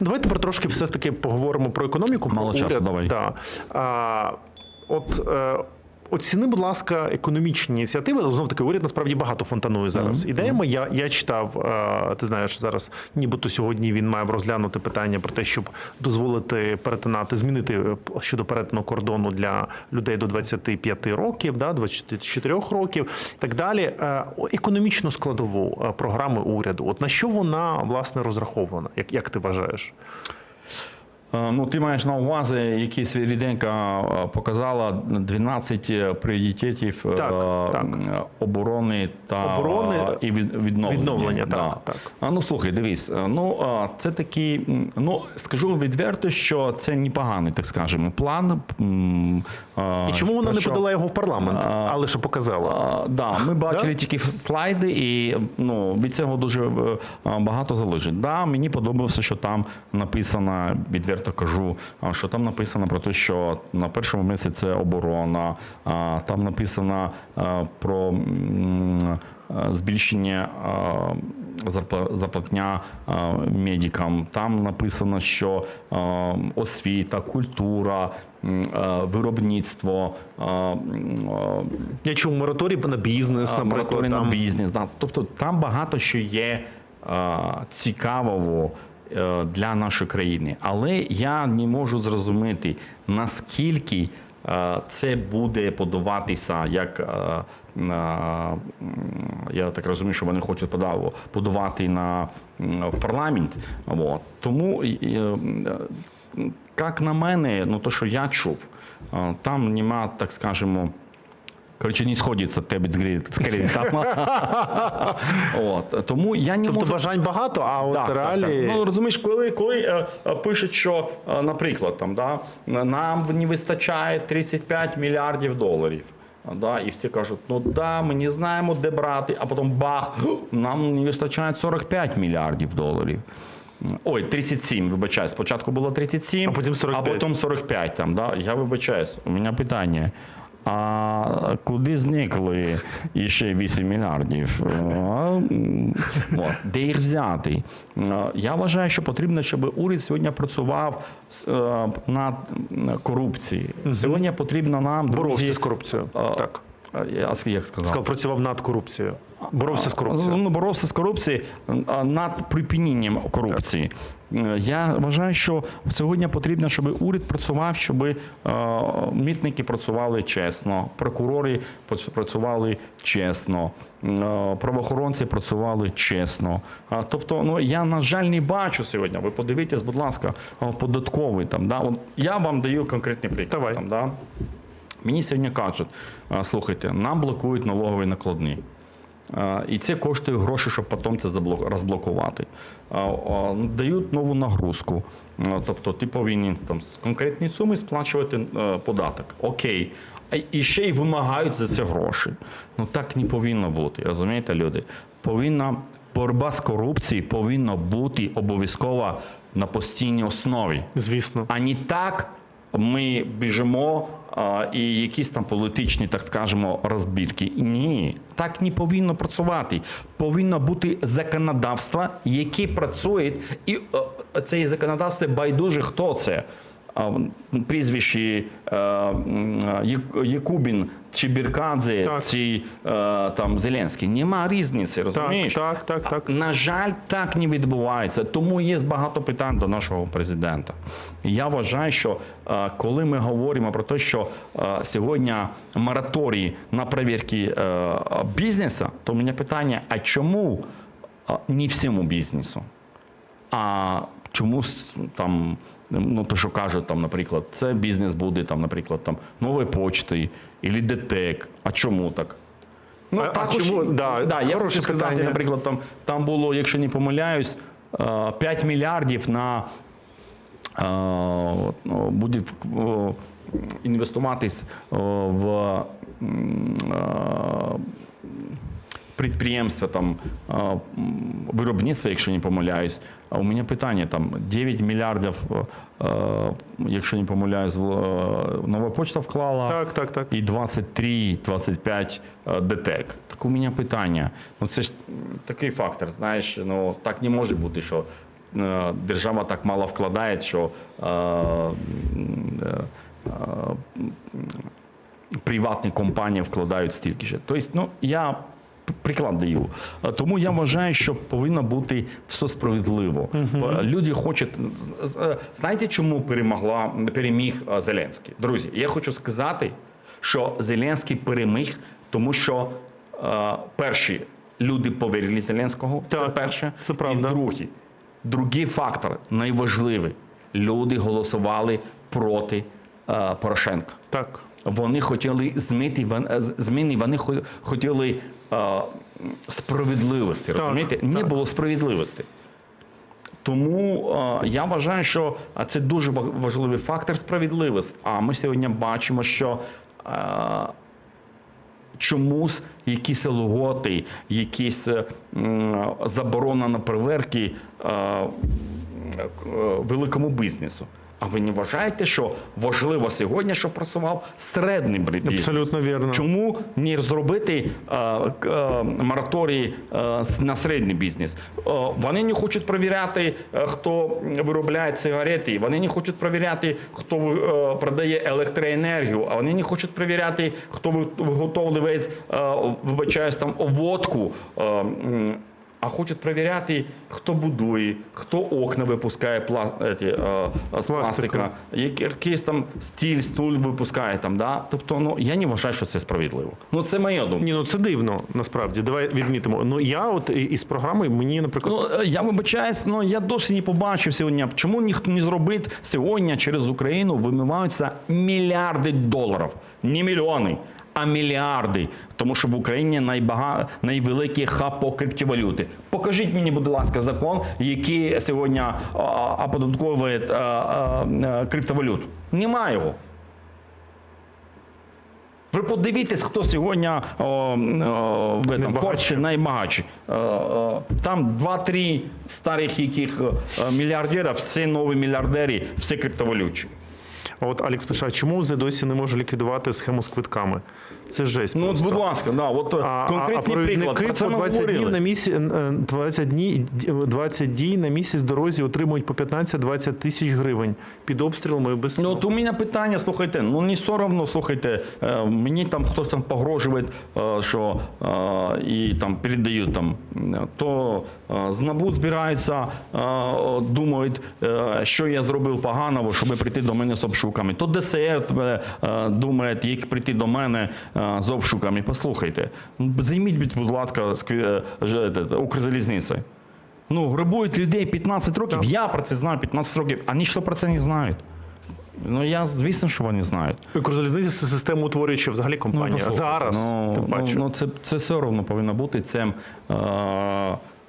Давайте про трошки все таки поговоримо про економіку. Мало про часу, уряд. давай. Да. А, от е, оціни, будь ласка, економічні ініціативи. Знов таки, уряд насправді багато фонтанує зараз Мгм. ідеями. Я, я читав, е, ти знаєш, зараз нібито сьогодні він має розглянути питання про те, щоб дозволити перетинати, змінити е, щодо перетину кордону для людей до 25 років, да, 24 років і так далі. Е, Економічну складову програми уряду. От на що вона власне розрахована? Як, як ти вважаєш? Е, Ну, ти маєш на увазі, які Свиріденка е, показала 12 пріоритетів е, Так, так. е, оборони та Оборони, і від- відновлення. відновлення, Да. так, так. А, ну слухай, дивись, ну це такий, ну скажу відверто, що це непоганий, так скажемо, план. І чому вона про не що- подала його в парламент, А, але що показала? А, да, ми бачили Да? тільки слайди, і ну, від цього дуже багато залежить. Да, мені подобалося, що там написано, відверто кажу, що там написано про те, що на першому місці це оборона, там написано про збільшення зарплатня медикам. Там написано, що освіта, культура, виробництво. Я чув мораторій на бізнес, наприклад. мораторій на бізнес. Да. Тобто там багато що є цікавого для нашої країни. Але я не можу зрозуміти, наскільки е, це буде подаватися як. е, я так розумію, що вони хочуть подавати на в парламент. Тому, е, е, як на мене, ну то, що я чув, е, там нема, так скажемо, Коротше, не сходиться тебе з От. Тому я не Тобто можу... бажань багато, а от Так, так, реалії. так. Ну розумієш, коли, коли е, е, пишуть, що, е, наприклад, там, да, нам не вистачає 35 мільярдів доларів. Да, і всі кажуть, ну да, ми не знаємо, де брати, а потім бах, нам не вистачає 45 мільярдів доларів. Ой, 37, вибачаюсь. Спочатку було 37, А потім 45. а потім 45 там, да? Я вибачаюсь. У мене питання. А куди зникли ще 8 мільярдів? От, де їх взяти? Е, Я вважаю, що потрібно, щоб уряд сьогодні працював е, над корупцією. Сьогодні потрібно нам друзі, з корупцією. так. Я як сказав? Сказав, працював над корупцією. Боровся з корупцією. Ну, боровся з корупцією а, над припиненням корупції. Е, Я вважаю, що сьогодні потрібно, щоб уряд працював, щоб е, митники працювали чесно, прокурори працювали чесно, е, правоохоронці працювали чесно. Тобто, ну я на жаль не бачу сьогодні. Ви подивіться, будь ласка, податковий там. Да? Я вам даю конкретний приклад. Давай. Там, да? Мені сьогодні кажуть, слухайте, нам блокують налогові накладні. І це коштує гроші, щоб потім це розблокувати. А, Дають нову нагрузку. Тобто ти повинен там з конкретної суми сплачувати податок. Окей. І ще й вимагають за це гроші. Ну так не повинно бути. Розумієте, люди? Повинна боротьба з корупцією повинна бути обов'язково на постійній основі. Звісно. А не так ми біжимо і якісь там політичні, так скажемо, розбірки. Ні, так не повинно працювати. Повинно бути законодавство, яке працює, і е, це законодавство байдуже, хто це. Прізвищі е, Якубін чи Біркадзе, чи е, там Зеленський. Нема різниці, розумієш? Так, так, так. На жаль, так не відбувається. Тому є багато питань до нашого президента. Я вважаю, що е, коли ми говоримо про те, що сьогодні мораторій на перевірки бізнесу, то у мене питання: а чому не всьому бізнесу? А чомусь там, ну то що кажуть, там, наприклад, це бізнес буде там, наприклад, там нової почти або ДТЕК. А чому так? Ну, А- а чому? Да, да, я хочу сказати, питання. наприклад, там, там було, якщо не помиляюсь, е, 5 мільярдів на е, ну, буде е, інвестуватись е, в е, підприємства, там, виробництва, якщо не помиляюсь. А у мене питання там 9 мільярдів, якщо не помиляюсь, нова почта вклала Так, так, так. і 23-25 е, ДТЕК. Так у мене питання. Ну це ж такий фактор, знаєш, ну так не може бути, що держава так мало вкладає, що приватні компанії вкладають стільки ж. Тобто, ну я приклад даю. Е, Тому я вважаю, що повинно бути все справедливо. Бо Люди хочуть. е, Знаєте, чому перемогла переміг Зеленський? Друзі, я хочу сказати, що Зеленський переміг, тому що е, перші люди повірили Зеленського. Це перше. це правда. І другий, другий фактор найважливий. Люди голосували проти е, Порошенка. Так. Вони хотіли змити вон- е, зміни, вони хотіли е, справедливості. Так, розумієте? Не так. було справедливості. Тому е, я вважаю, що це дуже важливий фактор справедливості. А ми сьогодні бачимо, що е, чомусь якісь льготи, якісь заборона на переверки великому бізнесу. А ви не вважаєте, що важливо сьогодні, щоб працював середній бізнес? Абсолютно вірно. Чому не зробити е, е, мораторій е, на середній бізнес? Е, вони не хочуть перевіряти, е, хто виробляє цигарети, вони не хочуть перевіряти, хто е, продає електроенергію, а вони не хочуть перевіряти, хто ви- виготовляє, е, вибачаюсь, там водку. е, а хочуть перевіряти, хто будує, хто окна випускає пла... еті, е, з пластика, якийсь там стіль, стуль випускає там. Да? Тобто, ну я не вважаю, що це справедливо. Ну це моя думка. Ні, ну це дивно, насправді. Давай відмітимо. Ну я от із програми мені, наприклад, Ну, е, я вибачаюсь, ну я досі не побачив сьогодні. Чому ніхто не зробить сьогодні через Україну вимиваються мільярди доларів, не мільйони. А мільярди, тому що в Україні найбага... найвеликий хаб по криптовалюти. Покажіть мені, будь ласка, закон, який сьогодні оподатковує а, а, а, криптовалюту. Немає його. Ви подивіться, хто сьогодні о, о, в этом. Е, е, Там 2-3 старих яких е, мільярдера, всі нові мільярдери, всі криптовалютчі. А от Алекс пише, чому УЗ досі не може ліквідувати схему з квитками? Це жесть. Ну, от, будь ласка, да, от е, А, а, а приклад. Про це по 20 днів на місяць, 20 днів, 20 дій на місяць дорозі отримують по 15-20 тисяч гривень під обстрілами і без Ну, от у мене питання, слухайте, ну не соромно, слухайте, е, мені там хтось там погрожує, е, що е, і там передають там, е, то е, з НАБУ збираються, е, думають, е, що я зробив поганого, щоб прийти до мене з обшуками. То ДСР е, думає, як прийти до мене е, з обшуками. Послухайте, займіть, будь ласка, е, Укрзалізницею. Ну, грабують людей 15 років. Так. Я про це знаю 15 років, а ніщо про це не знають. Ну, я, звісно, що вони знають. Укрзалізниця це система утворююча взагалі компанія. послухайте, Зараз ну, тим ну, ну, це, це все одно повинно бути цим е,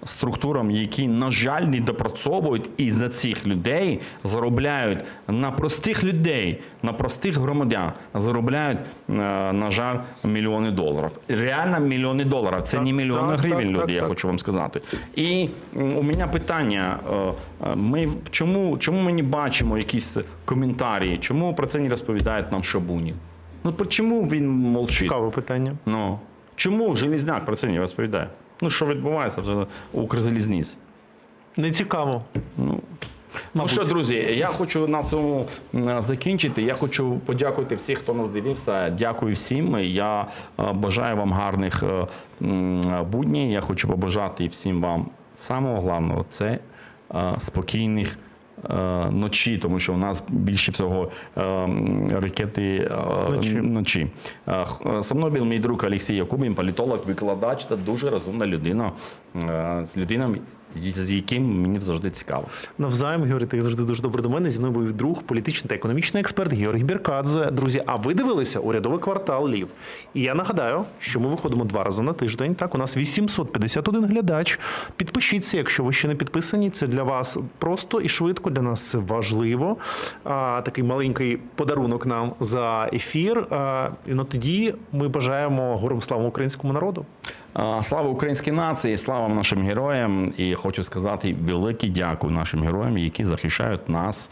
структурам, які, на жаль, не допрацьовують і за цих людей заробляють на простих людей, на простих громадян заробляють, е, на жаль, мільйони доларів. Реально мільйони доларів. Це не мільйони гривень, люди, я хочу вам сказати. І у мене питання: е, е, ми чому, чому ми не бачимо якісь коментарі? Чому про це не розповідають нам Шабунін? Ну чому він мовчить? Цікаве питання. Ну чому Желізняк про це не розповідає? Ну що відбувається в Укрзалізниці? Не цікаво. Ну, Ну що, друзі, я хочу на цьому закінчити. Я хочу подякувати всіх, хто нас дивився. Дякую всім. Я е, бажаю вам гарних будні. буднів. Я хочу побажати всім вам самого головного це е, спокійних. Е, Ночі, тому що у нас більше всього е, ракети ночі. Ночі. вночі. Е, е, Со мною був мій друг Олексій Якубін, політолог, викладач та дуже розумна людина е, з людиною, з яким мені завжди цікаво. Навзаєм, Георгій, ти завжди дуже добре до мене. Зі мною був друг, політичний та економічний експерт Георгій Біркадзе. Друзі, а ви дивилися урядовий квартал Лів? І я нагадаю, що ми виходимо два рази на тиждень. Так, у нас 851 глядач. Підпишіться, якщо ви ще не підписані. Це для вас просто і швидко. Для нас це важливо. А, такий маленький подарунок нам за ефір. А, і ну, тоді ми бажаємо гором славу українському народу. Слава українській нації, слава нашим героям. І хочу сказати велике дякую нашим героям, які захищають нас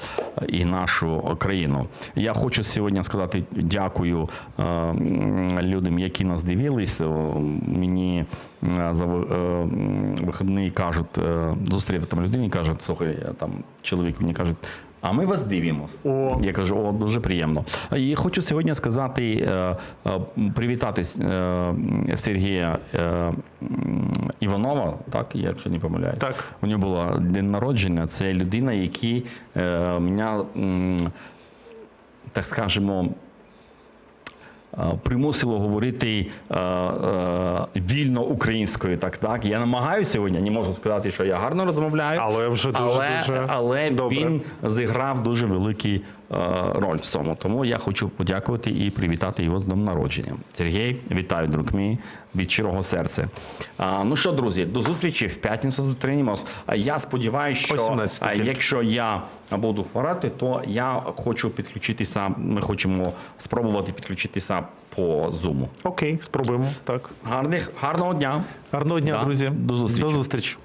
і нашу країну. Я хочу сьогодні сказати дякую е, людям, які нас дивились. Мені е, за ви- е, вихідний кажуть, е, зустрів там людині, кажуть, слухай, там чоловік мені каже. А ми вас дивимося. О. Я кажу, о, дуже приємно. І хочу сьогодні сказати, е, е, привітати е, Сергія Іванова, так, якщо не помиляюсь. Так. У нього було день народження. Це людина, який мене, так скажемо, примусило говорити е, е, вільно українською. Так, так. Я намагаюся сьогодні, не можу сказати, що я гарно розмовляю. Але вже дуже але, дуже але добре. він зіграв дуже велику е, роль в цьому. Тому я хочу подякувати і привітати його з днем народження. Сергій, вітаю, друг мій, від щирого серця. Ну що, друзі, до зустрічі в п'ятницю зустрінемось. Я сподіваюся, що 18 якщо я буду хворати, то я хочу підключитися. Ми хочемо спробувати підключитися по Zoom. окей, спробуємо. Так. Гарних, гарного дня. Гарного дня, Да. друзі. До зустрічі. До зустрічі.